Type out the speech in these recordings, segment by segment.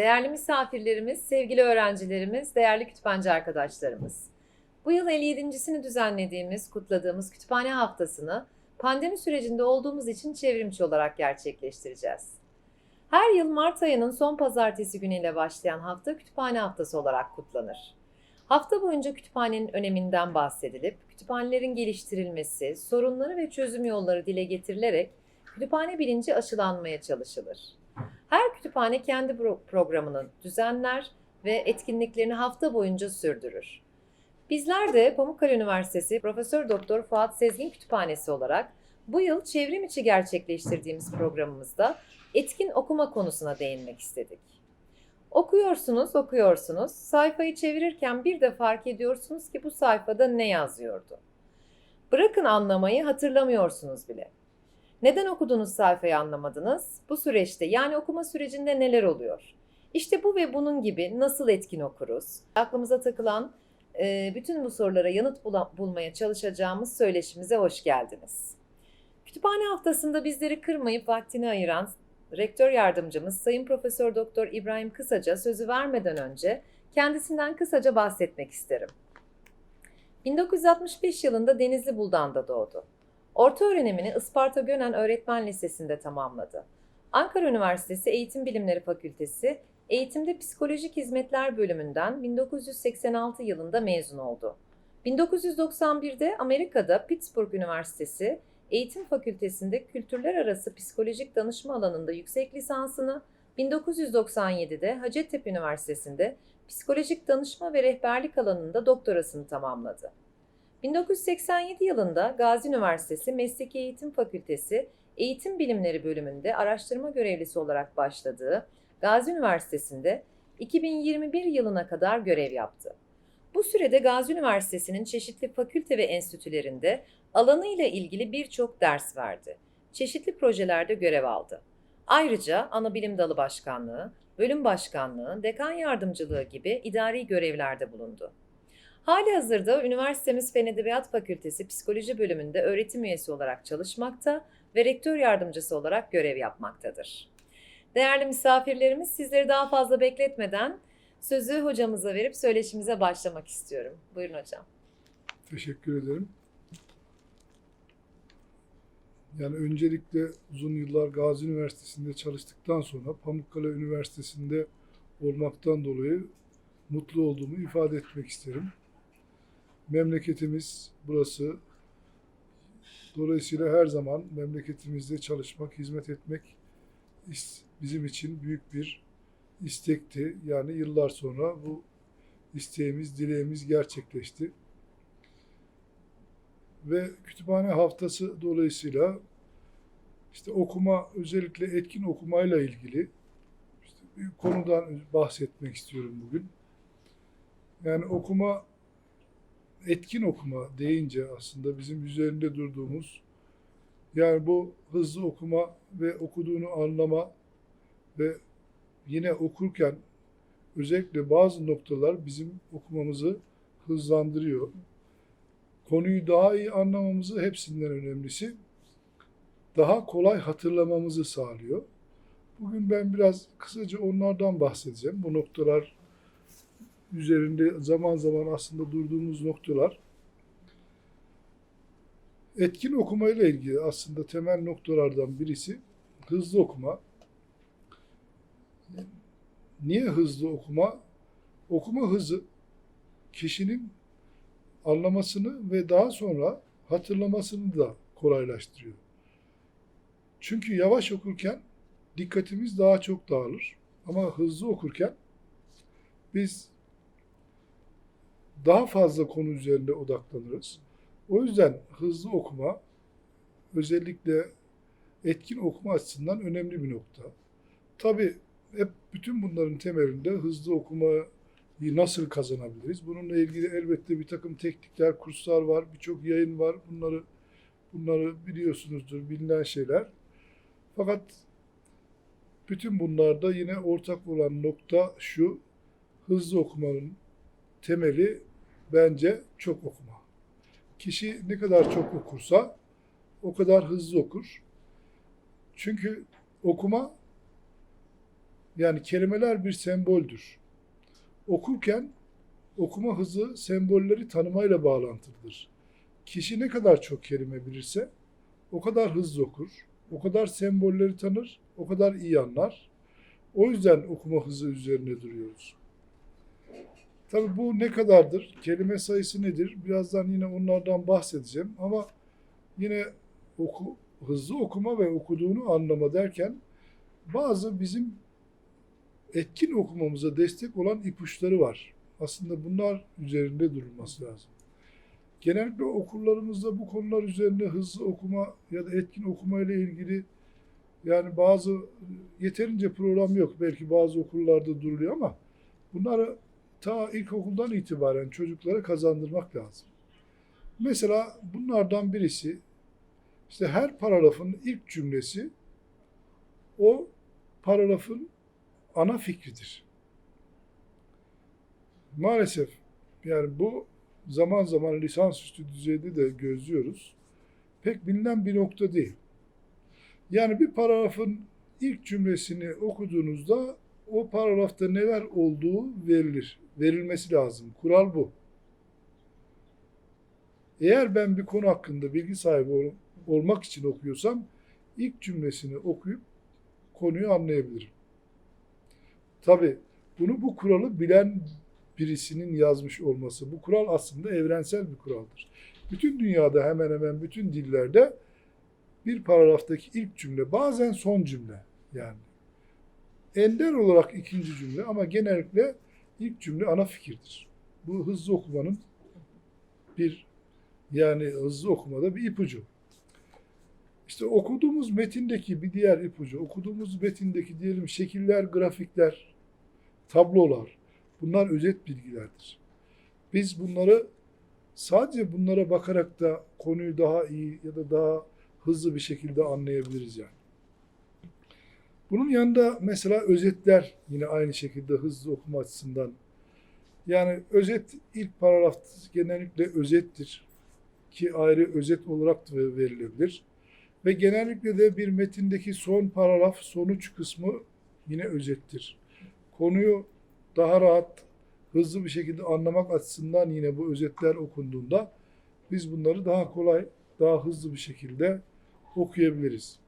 Değerli misafirlerimiz, sevgili öğrencilerimiz, değerli kütüphaneci arkadaşlarımız. Bu yıl 57.sini düzenlediğimiz, kutladığımız kütüphane haftasını pandemi sürecinde olduğumuz için çevrimçi olarak gerçekleştireceğiz. Her yıl Mart ayının son pazartesi günüyle başlayan hafta kütüphane haftası olarak kutlanır. Hafta boyunca kütüphanenin öneminden bahsedilip, kütüphanelerin geliştirilmesi, sorunları ve çözüm yolları dile getirilerek kütüphane bilinci aşılanmaya çalışılır. Her kütüphane kendi pro- programını düzenler ve etkinliklerini hafta boyunca sürdürür. Bizler de Pamukkale Üniversitesi Profesör Doktor Fuat Sezgin Kütüphanesi olarak bu yıl çevrim içi gerçekleştirdiğimiz programımızda etkin okuma konusuna değinmek istedik. Okuyorsunuz, okuyorsunuz. Sayfayı çevirirken bir de fark ediyorsunuz ki bu sayfada ne yazıyordu. Bırakın anlamayı hatırlamıyorsunuz bile. Neden okuduğunuz sayfayı anlamadınız? Bu süreçte yani okuma sürecinde neler oluyor? İşte bu ve bunun gibi nasıl etkin okuruz? Aklımıza takılan e, bütün bu sorulara yanıt bulmaya çalışacağımız söyleşimize hoş geldiniz. Kütüphane haftasında bizleri kırmayıp vaktini ayıran rektör yardımcımız Sayın Profesör Doktor İbrahim Kısaca sözü vermeden önce kendisinden kısaca bahsetmek isterim. 1965 yılında Denizli Buldan'da doğdu. Orta öğrenimini Isparta Gönen Öğretmen Lisesi'nde tamamladı. Ankara Üniversitesi Eğitim Bilimleri Fakültesi Eğitimde Psikolojik Hizmetler bölümünden 1986 yılında mezun oldu. 1991'de Amerika'da Pittsburgh Üniversitesi Eğitim Fakültesinde Kültürler Arası Psikolojik Danışma alanında yüksek lisansını, 1997'de Hacettepe Üniversitesi'nde Psikolojik Danışma ve Rehberlik alanında doktorasını tamamladı. 1987 yılında Gazi Üniversitesi Mesleki Eğitim Fakültesi Eğitim Bilimleri bölümünde araştırma görevlisi olarak başladığı Gazi Üniversitesi'nde 2021 yılına kadar görev yaptı. Bu sürede Gazi Üniversitesi'nin çeşitli fakülte ve enstitülerinde alanıyla ilgili birçok ders verdi. Çeşitli projelerde görev aldı. Ayrıca ana bilim dalı başkanlığı, bölüm başkanlığı, dekan yardımcılığı gibi idari görevlerde bulundu. Hali hazırda üniversitemiz Fen Edebiyat Fakültesi Psikoloji bölümünde öğretim üyesi olarak çalışmakta ve rektör yardımcısı olarak görev yapmaktadır. Değerli misafirlerimiz sizleri daha fazla bekletmeden sözü hocamıza verip söyleşimize başlamak istiyorum. Buyurun hocam. Teşekkür ederim. Yani öncelikle uzun yıllar Gazi Üniversitesi'nde çalıştıktan sonra Pamukkale Üniversitesi'nde olmaktan dolayı mutlu olduğumu ifade etmek isterim. Memleketimiz burası. Dolayısıyla her zaman memleketimizde çalışmak, hizmet etmek bizim için büyük bir istekti. Yani yıllar sonra bu isteğimiz, dileğimiz gerçekleşti ve kütüphane haftası dolayısıyla işte okuma özellikle etkin okumayla ilgili işte bir konudan bahsetmek istiyorum bugün. Yani okuma etkin okuma deyince aslında bizim üzerinde durduğumuz yani bu hızlı okuma ve okuduğunu anlama ve yine okurken özellikle bazı noktalar bizim okumamızı hızlandırıyor konuyu daha iyi anlamamızı hepsinden önemlisi daha kolay hatırlamamızı sağlıyor. Bugün ben biraz kısaca onlardan bahsedeceğim. Bu noktalar üzerinde zaman zaman aslında durduğumuz noktalar. Etkin okuma ile ilgili aslında temel noktalardan birisi hızlı okuma. Niye hızlı okuma? Okuma hızı kişinin anlamasını ve daha sonra hatırlamasını da kolaylaştırıyor. Çünkü yavaş okurken dikkatimiz daha çok dağılır. Ama hızlı okurken biz daha fazla konu üzerinde odaklanırız. O yüzden hızlı okuma özellikle etkin okuma açısından önemli bir nokta. Tabii hep bütün bunların temelinde hızlı okuma nasıl kazanabiliriz? Bununla ilgili elbette bir takım teknikler, kurslar var, birçok yayın var. Bunları bunları biliyorsunuzdur, bilinen şeyler. Fakat bütün bunlarda yine ortak olan nokta şu, hızlı okumanın temeli bence çok okuma. Kişi ne kadar çok okursa o kadar hızlı okur. Çünkü okuma Yani kelimeler bir semboldür. Okurken okuma hızı sembolleri tanımayla bağlantılıdır. Kişi ne kadar çok kelime bilirse o kadar hızlı okur, o kadar sembolleri tanır, o kadar iyi anlar. O yüzden okuma hızı üzerine duruyoruz. Tabii bu ne kadardır? Kelime sayısı nedir? Birazdan yine onlardan bahsedeceğim ama yine oku, hızlı okuma ve okuduğunu anlama derken bazı bizim etkin okumamıza destek olan ipuçları var. Aslında bunlar üzerinde durulması lazım. Genellikle okullarımızda bu konular üzerine hızlı okuma ya da etkin okuma ile ilgili yani bazı yeterince program yok. Belki bazı okullarda duruluyor ama bunları ta ilkokuldan itibaren çocuklara kazandırmak lazım. Mesela bunlardan birisi işte her paragrafın ilk cümlesi o paragrafın ana fikridir. Maalesef yani bu zaman zaman lisansüstü düzeyde de gözlüyoruz. Pek bilinen bir nokta değil. Yani bir paragrafın ilk cümlesini okuduğunuzda o paragrafta neler olduğu verilir. Verilmesi lazım. Kural bu. Eğer ben bir konu hakkında bilgi sahibi ol- olmak için okuyorsam ilk cümlesini okuyup konuyu anlayabilirim. Tabi bunu bu kuralı bilen birisinin yazmış olması. Bu kural aslında evrensel bir kuraldır. Bütün dünyada hemen hemen bütün dillerde bir paragraftaki ilk cümle bazen son cümle yani. Ender olarak ikinci cümle ama genellikle ilk cümle ana fikirdir. Bu hızlı okumanın bir yani hızlı okumada bir ipucu. İşte okuduğumuz metindeki bir diğer ipucu, okuduğumuz metindeki diyelim şekiller, grafikler, tablolar, bunlar özet bilgilerdir. Biz bunları sadece bunlara bakarak da konuyu daha iyi ya da daha hızlı bir şekilde anlayabiliriz yani. Bunun yanında mesela özetler yine aynı şekilde hızlı okuma açısından. Yani özet ilk paragraf genellikle özettir ki ayrı özet olarak da verilebilir. Ve genellikle de bir metindeki son paragraf, sonuç kısmı yine özettir. Konuyu daha rahat, hızlı bir şekilde anlamak açısından yine bu özetler okunduğunda biz bunları daha kolay, daha hızlı bir şekilde okuyabiliriz.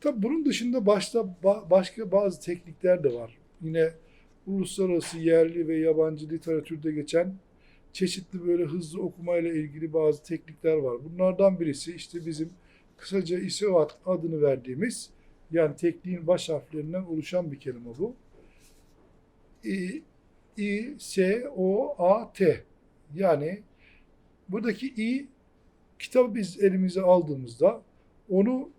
Tabi bunun dışında başta ba- başka bazı teknikler de var. Yine uluslararası yerli ve yabancı literatürde geçen çeşitli böyle hızlı okumayla ilgili bazı teknikler var. Bunlardan birisi işte bizim kısaca ISOAT adını verdiğimiz yani tekniğin baş harflerinden oluşan bir kelime bu. I, I, S, O, A, T. Yani buradaki I kitabı biz elimize aldığımızda onu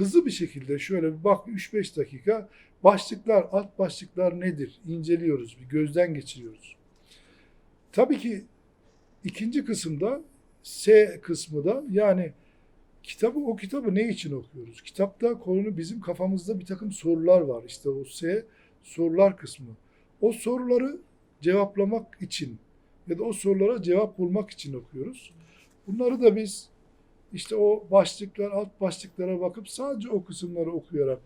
hızlı bir şekilde şöyle bir bak 3-5 dakika başlıklar, alt başlıklar nedir? inceliyoruz, bir gözden geçiriyoruz. Tabii ki ikinci kısımda S kısmı da yani kitabı o kitabı ne için okuyoruz? Kitapta konu bizim kafamızda bir takım sorular var. İşte o S sorular kısmı. O soruları cevaplamak için ya da o sorulara cevap bulmak için okuyoruz. Bunları da biz işte o başlıklar, alt başlıklara bakıp sadece o kısımları okuyarak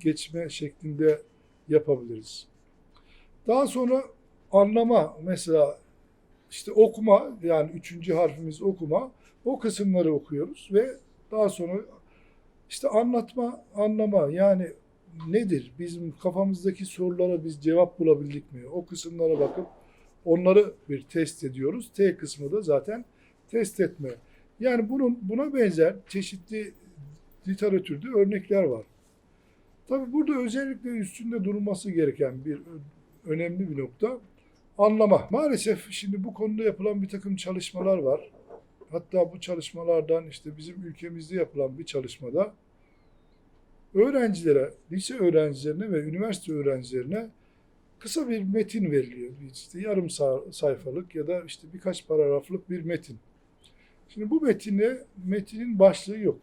geçme şeklinde yapabiliriz. Daha sonra anlama mesela işte okuma yani üçüncü harfimiz okuma o kısımları okuyoruz ve daha sonra işte anlatma, anlama yani nedir? Bizim kafamızdaki sorulara biz cevap bulabildik mi? O kısımlara bakıp onları bir test ediyoruz. T kısmı da zaten test etme. Yani bunun buna benzer çeşitli literatürde örnekler var. Tabii burada özellikle üstünde durulması gereken bir önemli bir nokta anlama. Maalesef şimdi bu konuda yapılan bir takım çalışmalar var. Hatta bu çalışmalardan işte bizim ülkemizde yapılan bir çalışmada öğrencilere, lise öğrencilerine ve üniversite öğrencilerine kısa bir metin veriliyor. İşte yarım sa- sayfalık ya da işte birkaç paragraflık bir metin. Şimdi bu metinde metinin başlığı yok.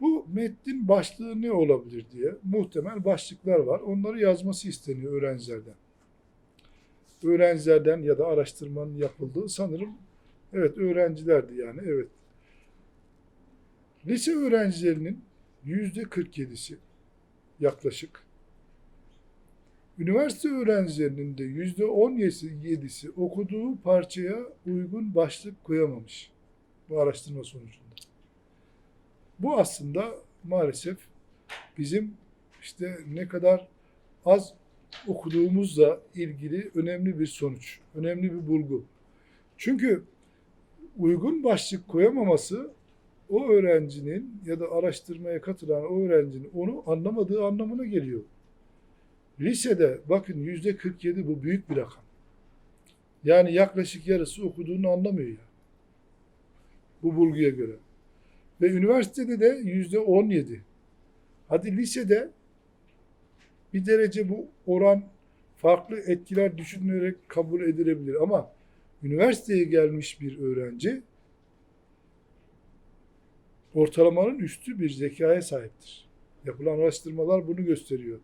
Bu metnin başlığı ne olabilir diye muhtemel başlıklar var. Onları yazması isteniyor öğrencilerden. Öğrencilerden ya da araştırmanın yapıldığı sanırım evet öğrencilerdi yani evet. Lise öğrencilerinin yüzde 47'si yaklaşık. Üniversite öğrencilerinin de yüzde on yedisi okuduğu parçaya uygun başlık koyamamış bu araştırma sonucunda. Bu aslında maalesef bizim işte ne kadar az okuduğumuzla ilgili önemli bir sonuç, önemli bir bulgu. Çünkü uygun başlık koyamaması o öğrencinin ya da araştırmaya katılan o öğrencinin onu anlamadığı anlamına geliyor. Lisede bakın yüzde 47 bu büyük bir rakam. Yani yaklaşık yarısı okuduğunu anlamıyor ya. Bu bulguya göre. Ve üniversitede de yüzde 17. Hadi lisede bir derece bu oran farklı etkiler düşünülerek kabul edilebilir ama üniversiteye gelmiş bir öğrenci ortalamanın üstü bir zekaya sahiptir. Yapılan araştırmalar bunu gösteriyor.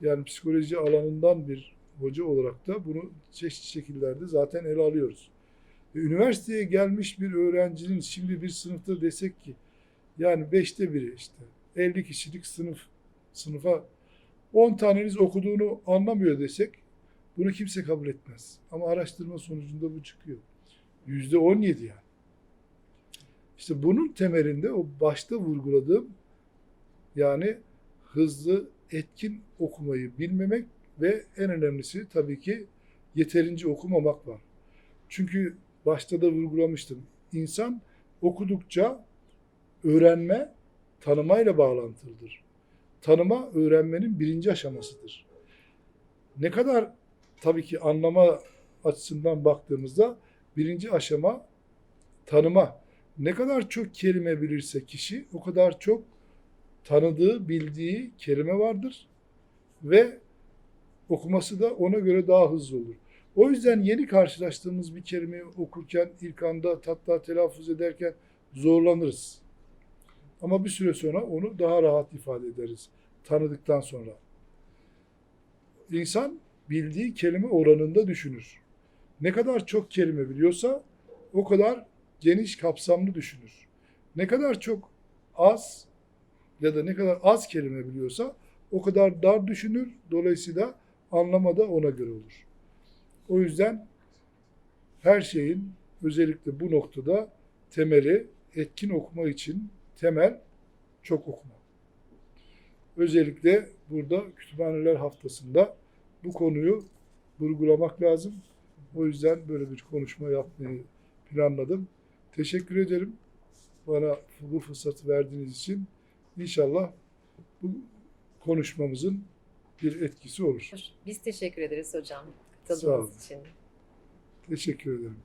Yani psikoloji alanından bir hoca olarak da bunu çeşitli şekillerde zaten ele alıyoruz. Ve üniversiteye gelmiş bir öğrencinin şimdi bir sınıfta desek ki yani beşte biri işte 50 kişilik sınıf sınıfa 10 taneniz okuduğunu anlamıyor desek bunu kimse kabul etmez. Ama araştırma sonucunda bu çıkıyor. Yüzde 17 yani. İşte bunun temelinde o başta vurguladığım yani hızlı, etkin okumayı bilmemek ve en önemlisi tabii ki yeterince okumamak var. Çünkü başta da vurgulamıştım. İnsan okudukça öğrenme tanımayla bağlantılıdır. Tanıma öğrenmenin birinci aşamasıdır. Ne kadar tabii ki anlama açısından baktığımızda birinci aşama tanıma. Ne kadar çok kelime bilirse kişi o kadar çok tanıdığı, bildiği kelime vardır ve okuması da ona göre daha hızlı olur. O yüzden yeni karşılaştığımız bir kelimeyi okurken ilk anda hatta telaffuz ederken zorlanırız. Ama bir süre sonra onu daha rahat ifade ederiz tanıdıktan sonra. İnsan bildiği kelime oranında düşünür. Ne kadar çok kelime biliyorsa o kadar geniş kapsamlı düşünür. Ne kadar çok az ya da ne kadar az kelime biliyorsa o kadar dar düşünür. Dolayısıyla anlama da ona göre olur. O yüzden her şeyin özellikle bu noktada temeli etkin okuma için temel çok okuma. Özellikle burada kütüphaneler haftasında bu konuyu vurgulamak lazım. O yüzden böyle bir konuşma yapmayı planladım. Teşekkür ederim bana bu fırsatı verdiğiniz için. İnşallah bu konuşmamızın bir etkisi olur. Biz teşekkür ederiz hocam Sağ olun. için. Teşekkür ederim.